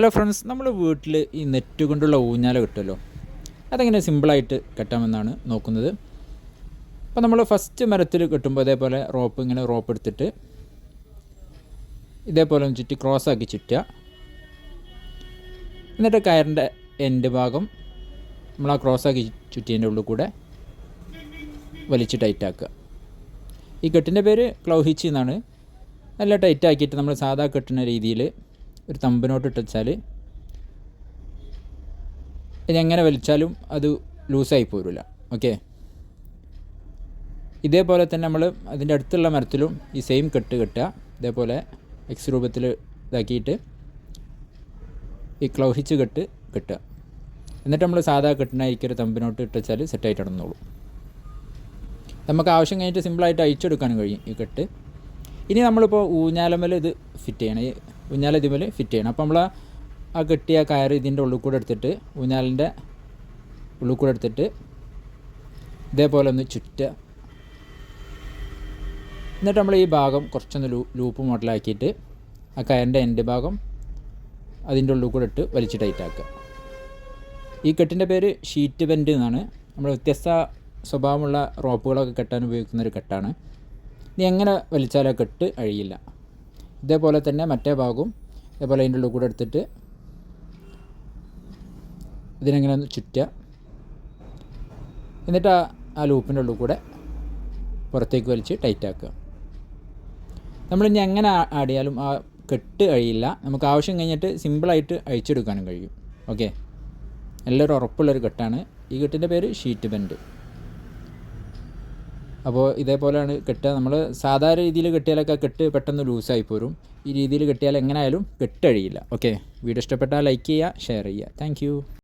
Hello friends നമ്മൾ വീട്ടിൽ ഈ നെറ്റ് കൊണ്ടുള്ള ഊഞ്ഞാല കിട്ടുമല്ലോ? അതെങ്ങനെ സിമ്പിളായിട്ട് കെട്ടാമെന്നാണ് നോക്കുന്നത്. അപ്പോൾ നമ്മൾ ഫസ്റ്റ് മരത്തിൽ കെട്ടുമ്പോൾ ഇതേപോലെ റോപ്പ് ഇങ്ങനെ റോപ്പ് എടുത്തിട്ട് ഇതേപോലെ ഒന്ന് ചുറ്റി ക്രോസ് ആക്കി ചുറ്റുക. എന്നിട്ട് കയറിന്റെ എൻഡ് ഭാഗം നമ്മൾ ആ ക്രോസ് ആക്കി ചുറ്റിയതിന്റെ ഉള്ളിൽ കൂടെ വലിച്ച് ടൈറ്റാക്കുക ഈ കെട്ടിന്റെ പേര് ക്ലൗഹിച്ച് എന്നാണ്. നല്ല ടൈറ്റാക്കിയിട്ട് നമ്മൾ സാധാ കെട്ടുന്ന രീതിയിൽ ഒരു തമ്പിനോട്ട് ഇട്ടച്ചാൽ ഇതെങ്ങനെ വലിച്ചാലും അത് ലൂസായി പോരില്ല ഓക്കെ ഇതേപോലെ തന്നെ നമ്മൾ അതിന്റെ അടുത്തുള്ള മരത്തിലും ഈ സെയിം കെട്ട് കെട്ടുക. ഇതേപോലെ എക്സ് രൂപത്തിൽ ഇതാക്കിയിട്ട് ഈ ക്ലൗഹിച്ച് കെട്ട് കെട്ടുക. എന്നിട്ട് നമ്മൾ സാധാ കെട്ടിനായിരിക്കും ഒരു തമ്പിനോട്ട് ഇട്ട് വെച്ചാൽ സെറ്റായിട്ട് നടന്നോളൂ നമുക്ക് ആവശ്യം കഴിഞ്ഞിട്ട് സിമ്പിളായിട്ട് അയച്ചെടുക്കാനും കഴിയും ഈ കെട്ട്. ഇനി നമ്മളിപ്പോൾ ഊഞ്ഞാലമ്മൽ ഇത് ഫിറ്റ് ചെയ്യണം. ഊഞ്ഞാൽ ഇതുപോലെ ഫിറ്റ് ചെയ്യണം. അപ്പോൾ നമ്മൾ ആ കെട്ടിയ കയർ ഇതിന്റെ ഉള്ളിൽ കൂടെ എടുത്തിട്ട് ഊഞ്ഞാലിന്റെ ഉള്ളിൽ കൂടെ എടുത്തിട്ട് ഇതേപോലെ ഒന്ന് ചുറ്റ എന്നിട്ട് നമ്മൾ ഈ ഭാഗം കുറച്ചൊന്ന് ലൂ ലൂപ്പ് മോഡലാക്കിയിട്ട് ആ കയറിന്റെ എൻഡ് ഭാഗം അതിന്റെ ഉള്ളിൽ കൂടെ ഇട്ട് വലിച്ച് ടൈറ്റാക്കുക ഈ കെട്ടിന്റെ പേര് ഷീറ്റ് ബെൻഡ് എന്നാണ്. നമ്മൾ വ്യത്യസ്ത സ്വഭാവമുള്ള റോപ്പുകളൊക്കെ കെട്ടാൻ ഉപയോഗിക്കുന്ന ഒരു കെട്ടാണ്. ഇനി എങ്ങനെ വലിച്ചാലും ആ കെട്ട് അഴിയില്ല. ഇതേപോലെ തന്നെ മറ്റേ ഭാഗവും ഇതേപോലെ അതിന്റെ ഉള്ളിൽ കൂടെ എടുത്തിട്ട് ഇതിനെങ്ങനെ ഒന്ന് ചുറ്റുക. എന്നിട്ട് ആ ലൂപ്പിന്റെ ഉള്ളിൽ കൂടെ പുറത്തേക്ക് വലിച്ച് ടൈറ്റാക്കുക നമ്മളിനി എങ്ങനെ ആടിയാലും ആ കെട്ട് കഴിയില്ല. നമുക്ക് ആവശ്യം കഴിഞ്ഞിട്ട് സിമ്പിളായിട്ട് അഴിച്ചെടുക്കാനും കഴിയും. ഓക്കെ നല്ലൊരു ഉറപ്പുള്ളൊരു കെട്ടാണ്. ഈ കെട്ടിന്റെ പേര് ഷീറ്റ് ബെൻഡ് അപ്പോൾ ഇതേപോലെയാണ് കെട്ടുക. നമ്മൾ സാധാരണ രീതിയിൽ കെട്ടിയാലൊക്കെ കെട്ട് പെട്ടെന്ന് ലൂസായി പോരും. ഈ രീതിയിൽ കെട്ടിയാൽ എങ്ങനെ ആയാലും കെട്ടഴിയില്ല ഓക്കെ വീഡിയോ ഇഷ്ടപ്പെട്ടാൽ ലൈക്ക് ചെയ്യുക ഷെയർ ചെയ്യുക. താങ്ക്